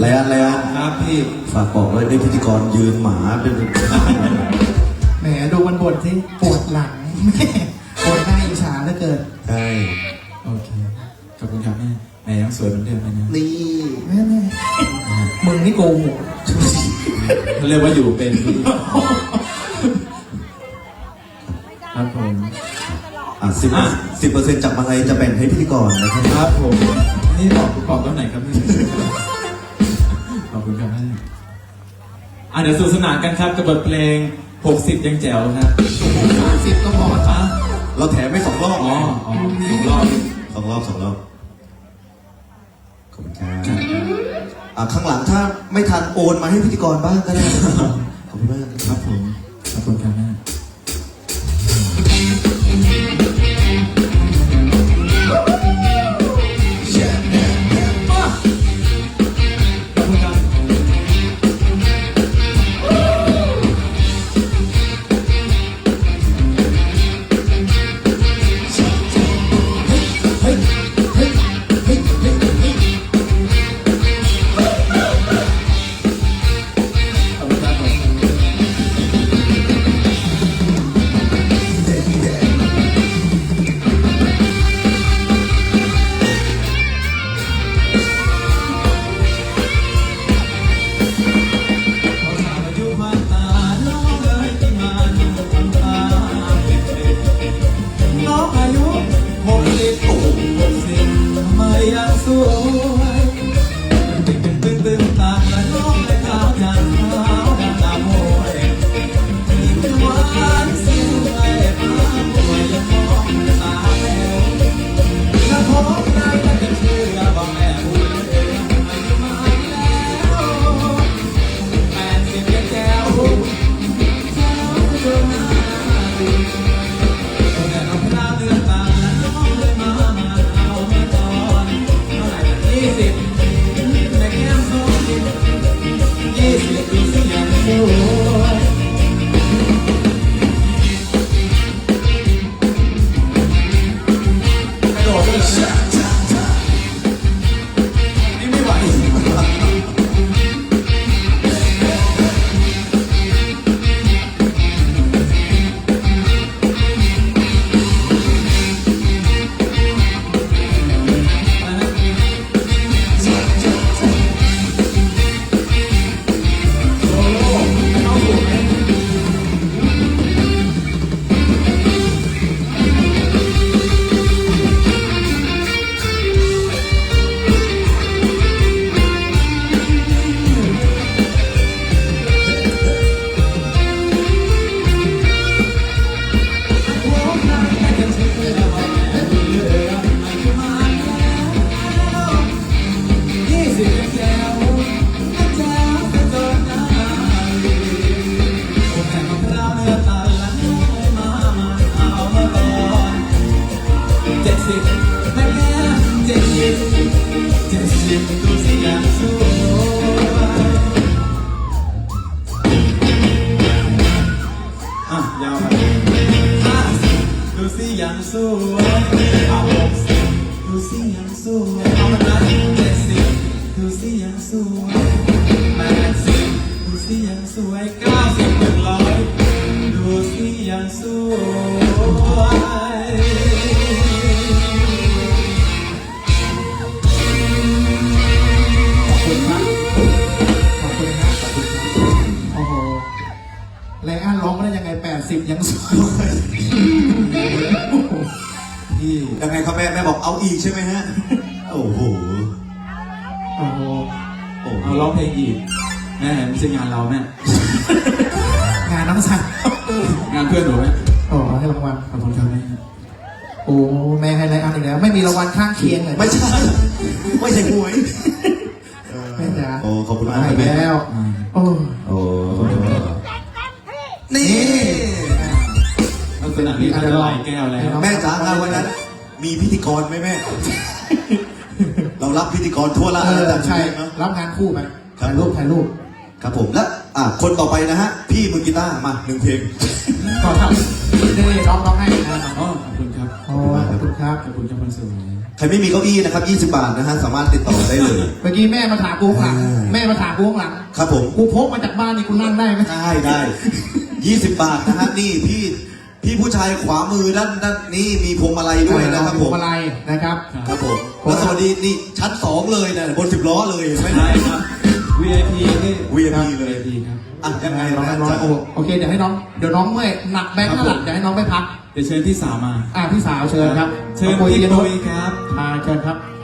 แล้วแล้วครับพี่ฝากบอกเลยได้พิธีกรยืนหมาเป็น แหมดูมันบ่นสิปวดหลังแม่ปวดหน้าอิจฉาเหลือเกินใช่โอเค ขอบคุณครับแม่แม่ยังสวยเหมือนเดิมเลยนะนี่แม่แม่มึงนี่โกหกเขาเรียกว่าอยู่เป็นพี่ครับผม อะสิบสิบเปอร์เซ็นต์จากมาลัยจะแบ่งให้พิธีกรนะครับ ครับผม นี่บอกบอกตอนไหนครับพี่ขอบ คุณครับแม่อะเดี๋ยวสนุกสนานกันครับกับบทเพลง 60 ยังแจ๋วครับสิบก็พออะเราแถมไม่สองรอบอ๋ออ๋อสองรอบสองรอบสองรอบขอบคุณครับอะข้างหลังถ้าไม่ทันโอนมาให้พิธีกรบ้างก็ได้นะครับขอบคุณมากครับครับผมขอบคุณครับ ยั เจ็ดสิบแม่แก้เจ็ดสิบเจ็ดสิบดูสิยังสวยอะยาวไปห้าสิบดูสิยังสวยเอาหกสิบดูสิยังสวยเอามานะเจ็ดสิบดูสิยังสวยแปดสิบดูสิยังสวยเก้าสิบหนึ่งร้อยดูสิยังสวย สิบยังสวยพี่ยังไงครับแม่แม่บอกเอาอีกใช่ไหมฮะ โอ้โห โอ้โหโอ้โหเอาร้องเพลงอีกแม่ไม่ใช่งานเราแม่ งานน้ำสังงานเพื่อนหนูแม่โอ้ให้รางวัลขอบคุณครับแม่โอ้แม่ให้ไลอ้อนอีกแล้ว ไม่มีรางวัลข้างเคียงเลยไม่ใช่ไม่ใช่หวยเออแม่จ๋าโอ้ขอบคุณมากมาครัอีบกแม่แล้วอ่าโอ้ ลักษณะนี้น่าจะหลายแก้วแล้วแม่จ๋างานวันนั้น มีพิธีกรไหมแม่ เรารับพิธีกรทั่วละเออต่างใช่ประเทศเนอะรับงานคู่ไปครับถ่ายรูปถ่ายรูปครับผมและอะคนต่อไปนะฮะ พี่มือกีตาร์มาหนึ่งเพลงขอทำนี่ร้องร้องให้นะอ๋อขอบคุณครับโอ้ขอบคุณครับขอบคุณครับคนสวยใครรไม่มีเก้าอี้นะครับ 20 บาทนะฮะ สามารถติดต่อได้เลย เมื่อกี้แม่มาถามกูข้างหลังอ่าแม่มาถามกูข้างหลัง ครับผม กูพกมาจากบ้านนี่กูนั่งได้ไหมได้ได้ 20 บาทนะฮะ นี่พี่ พี่ผู้ชายขวามือด้านด้านนี่มีพวงมาลัยด้วยนะครับผม อะไรนะครับ ครับผมแล้วสวัสดีนี่ชั้นสองเลยนะบนสิบล้อเลยเห็นไหมใช่ครับ VIP นี่ VIP เลย VIP ครับอะยังไงน้องนะน้องจ๊ะโอโอเคเดี๋ยวให้น้องเดี๋ยวน้องเมื่อยหนักแบงค์ครับข้างหลังผมเดี๋ยวให้น้องไปพัก เดี๋ยวเชิญพี่สาวมา อ่าพี่สาวเชิญครับ เชิญน้องปุยพี่เยนปุนุชยครับอ่าเชิญครับ